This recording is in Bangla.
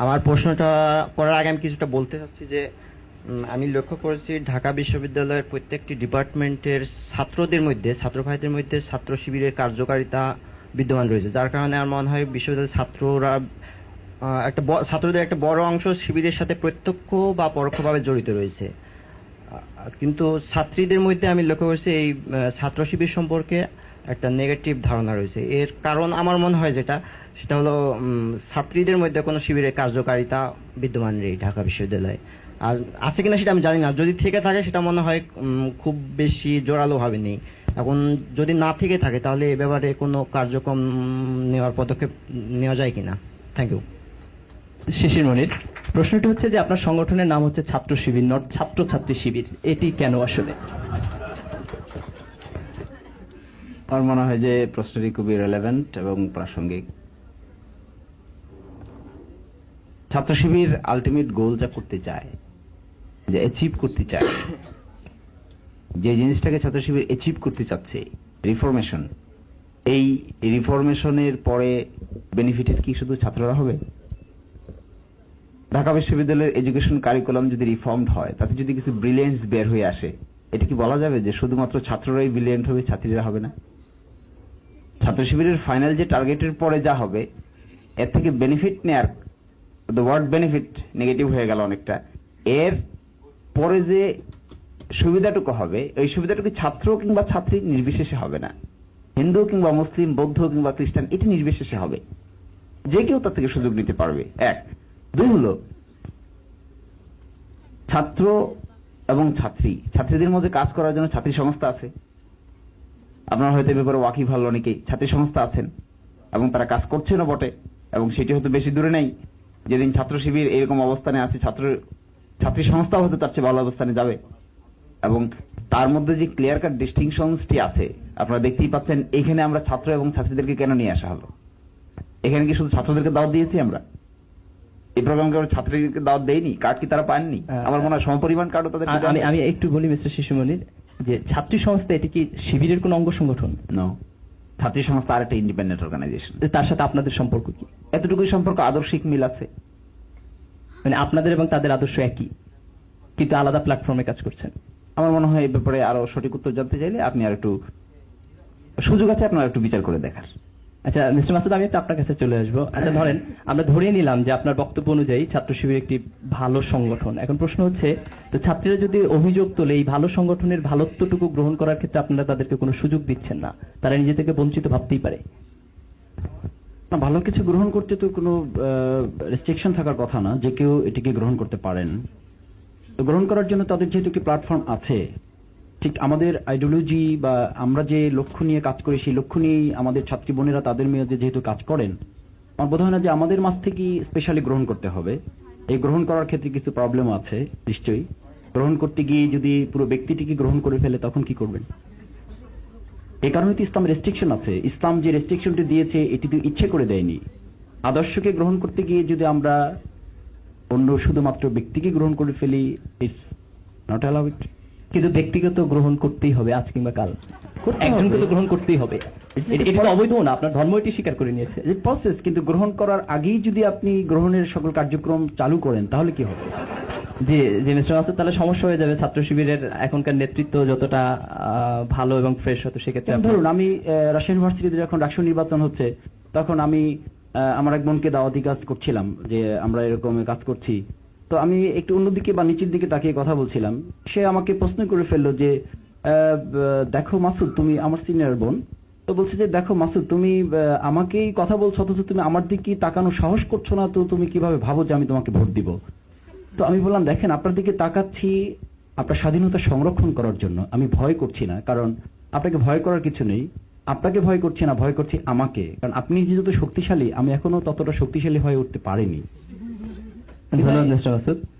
আমার প্রশ্নটা করার আগে আমি কিছুটা বলতে চাচ্ছি যে আমি লক্ষ্য করেছি ঢাকা বিশ্ববিদ্যালয়ের প্রত্যেকটি ডিপার্টমেন্টের ছাত্রদের মধ্যে, ছাত্র ভাইদের মধ্যে ছাত্র শিবিরের কার্যকারিতা বিদ্যমান রয়েছে। যার কারণে আমার মনে হয় বিশ্ববিদ্যালয়ের ছাত্ররা একটা ছাত্রদের একটা বড় অংশ শিবিরের সাথে প্রত্যক্ষ বা পরোক্ষভাবে জড়িত রয়েছে। কিন্তু ছাত্রীদের মধ্যে আমি লক্ষ্য করেছি এই ছাত্র শিবির সম্পর্কে একটা নেগেটিভ ধারণা রয়েছে। এর কারণ আমার মনে হয় যেটা সেটা হলো ছাত্রীদের মধ্যে কোনো শিবিরের কার্যকারিতা বিদ্যমান নেই ঢাকা বিশ্ববিদ্যালয়ে। আর আছে কিনা সেটা আমি জানি না। যদি থেকে থাকে সেটা মনে হয় খুব বেশি জোরালো ভাবে নেই। এখন যদি না থেকে থাকে তাহলে এ ব্যাপারে কোনো কার্যক্রম নেওয়ার পদক্ষেপ নেওয়া যায় কিনা? থ্যাংক ইউ শিশির মনির প্রশ্নটি হচ্ছে যে আপনার সংগঠনের নাম হচ্ছে ছাত্র শিবির নট ছাত্র ছাত্রী শিবির। এটি কেন আসলে? আমার মনে হয় যে প্রশ্নটি খুবই রেলেভেন্ট এবং প্রাসঙ্গিক। ছাত্র শিবির আলটিমেট গোল যা করতে চায়, যে অ্যাচিভ করতে চায়, যে জিনিসটাকে ছাত্র শিবির অ্যাচিভ করতে চাচ্ছে রিফরমেশন এই রিফরমেশনের পরে বেনিফিটেড কি শুধু ছাত্ররা হবে? ঢাকা বিশ্ববিদ্যালয়ের এডুকেশন কারিকুলাম যদি রিফর্মড হয়, তাতে যদি কিছু ব্রিলিয়েন্স বের হয়ে আসে, এটা কি বলা যাবে যে শুধুমাত্র ছাত্ররাই ব্রিলিয়েন্ট হবে, ছাত্রীরা হবে না? ছাত্র শিবিরের ফাইনাল যে টার্গেটের পরে যা হবে, এর থেকে benefit near the word benefit negative হয়ে গেল অনেকটা। এর পরে যে সুবিধাটুকু হবে ওই সুবিধাটুকু ছাত্র কিংবা ছাত্রী নির্বিশেষে হবে না। হিন্দু কিংবা মুসলিম বৌদ্ধ কিংবা খ্রিস্টান, এটি নির্বিশেষে হবে। যে কেউ তার থেকে সুযোগ নিতে পারবে। এক। দুই হলো, ছাত্র এবং ছাত্রী। ছাত্রীদের মধ্যে কাজ করার জন্য ছাত্রী সংস্থা আছে। আপনার হয়তো ব্যাপারে ওয়াকি ভালো অনেকেই। ছাত্রী সংস্থা আছেন এবং তারা কাজ করছেনও বটে এবং সেটি হয়তো বেশি দূরে নেই। যেদিন ছাত্র শিবির এরকম অবস্থানে আছে ছাত্র ছাত্রী সংস্থাও হয়তো তার চেয়ে ভালো অবস্থানে যাবে। এবং তার মধ্যে যে ক্লিয়ার কাট ডিস্টিংশনসটি আছে আপনারা দেখতেই পাচ্ছেন এখানে আমরা ছাত্র এবং ছাত্রীদেরকে কেন নিয়ে আসা হলো? এখানে কি শুধু ছাত্রদেরকে দাওয়াত দিয়েছি আমরা? এই প্রোগ্রামকে আমরা ছাত্রীদেরকে দাওয়াত দেয়নি? কার্ড কি তারা পাননি? হ্যাঁ। আমার মনে হয় সমপরিমাণ কার্ডও তাদের আমি আমি একটু বলি মিস্টার শিশু মনির যে ছাত্রী সংস্থা এটি কি শিবিরের কোন অঙ্গ সংগঠন? নো ছাত্রী সংস্থা আরেকটা ইন্ডিপেন্ডেন্ট অর্গানাইজেশন তার সাথে আপনাদের সম্পর্ক কি? এতটুকুই সম্পর্ক, আদর্শিক মিল আছে। মানে আপনাদের এবং তাদের আদর্শ একই, কিন্তু আলাদা প্ল্যাটফর্মে কাজ করছেন। আমার মনে হয় এই ব্যাপারে আরও সঠিক উত্তর জানতে চাইলে আপনি আর একটু সুযোগ আছে, আপনার একটু বিচার করে দেখার। আচ্ছা মিস্টার মাসুদ, আমি একটু আপনার কাছে চলে আসব। আচ্ছা ধরেন, আমরা ধরে নিলাম যে আপনার বক্তব্য অনুযায়ী ছাত্র শিবির একটি ভালো সংগঠন। এখন প্রশ্ন হচ্ছে, তো ছাত্রীরা যদি অভিযোগ তোলে, এই ভালো সংগঠনের ভালোত্বটুকু গ্রহণ করার ক্ষেত্রে আপনারা তাদেরকে কোনো সুযোগ দিচ্ছেন না। তারা নিজে থেকে বঞ্চিত ভাবতেই পারে। না, ভালো কিছু গ্রহণ করতে তো কোনো রেস্ট্রিকশন থাকার কথা না, যে কেউ এটিকে গ্রহণ করতে পারেন। তো গ্রহণ করার জন্য তাদের যেহেতু একটি প্ল্যাটফর্ম আছে, ঠিক আমাদের আইডিওলজি বা আমরা যে লক্ষ্য নিয়ে কাজ করি, সেই লক্ষ্য নিয়েই আমাদের ছাত্রী বোনেরা তাদের মেয়েদের যেহেতু কাজ করেন, আমার বোধ হয় না যে আমাদের মাছ থেকেই স্পেশালি গ্রহণ করতে হবে। এই গ্রহণ করার ক্ষেত্রে কিছু প্রবলেম আছে, নিশ্চয়ই। গ্রহণ করতে গিয়ে যদি পুরো ব্যক্তিটিকে গ্রহণ করে ফেলে, তখন কি করবেন? এই কারণে তো ইসলাম রেস্ট্রিকশন আছে। ইসলাম যে রেস্ট্রিকশনটি দিয়েছে এটি তো ইচ্ছে করে দেয়নি। আদর্শকে গ্রহণ করতে গিয়ে যদি আমরা অন্য শুধুমাত্র ব্যক্তিকে গ্রহণ করে ফেলি ইটস নট অ্যালাউ ইট কিন্তু ব্যক্তিগত গ্রহণ করতেই হবে আজ কিংবা কাল। একজনকে তো গ্রহণ করতেই হবে। এটি অবৈধ না আপনার ধর্ম এটি স্বীকার করে নিয়েছে। প্রসেস কিন্তু গ্রহণ করার আগেই যদি আপনি গ্রহণের সকল কার্যক্রম চালু করেন তাহলে কি হবে? যে যে মিস্টার মাসুদ তাহলে সমস্যা হয়ে যাবে ছাত্র শিবিরের এখনকার নেতৃত্ব যতটা ভালো এবং ফ্রেশ হতো সেক্ষেত্রে ধরুন আমি রাজশাহী ইউনিভার্সিটিতে যখন রাষ্ট্র নির্বাচন হচ্ছে তখন আমি আমার এক বোনকে দাওয়াতি কাজ করছিলাম যে আমরা এরকম কাজ করছি। তো আমি একটু অন্যদিকে বা নিচের দিকে তাকিয়ে কথা বলছিলাম। সে আমাকে প্রশ্ন করে ফেলল যে দেখো মাসুদ তুমি আমার সিনিয়র বোন। তো বলছে যে দেখো মাসুদ তুমি আমাকেই কথা বলছো অথচ তুমি আমার দিকে তাকানো সাহস করছ না তো তুমি কীভাবে ভাবো যে আমি তোমাকে ভোট দিব? তো আমি বললাম, দেখেন, আপনার দিকে তাকাচ্ছি আপনার স্বাধীনতা সংরক্ষণ করার জন্য। আমি ভয় করছি না, কারণ আপনাকে ভয় করার কিছু নেই। আপনাকে ভয় করছি না, ভয় করছি আমাকে। কারণ আপনি যেহেতু শক্তিশালী, আমি এখনও ততটা শক্তিশালী হয়ে উঠতে পারিনি। ধন্যবাদ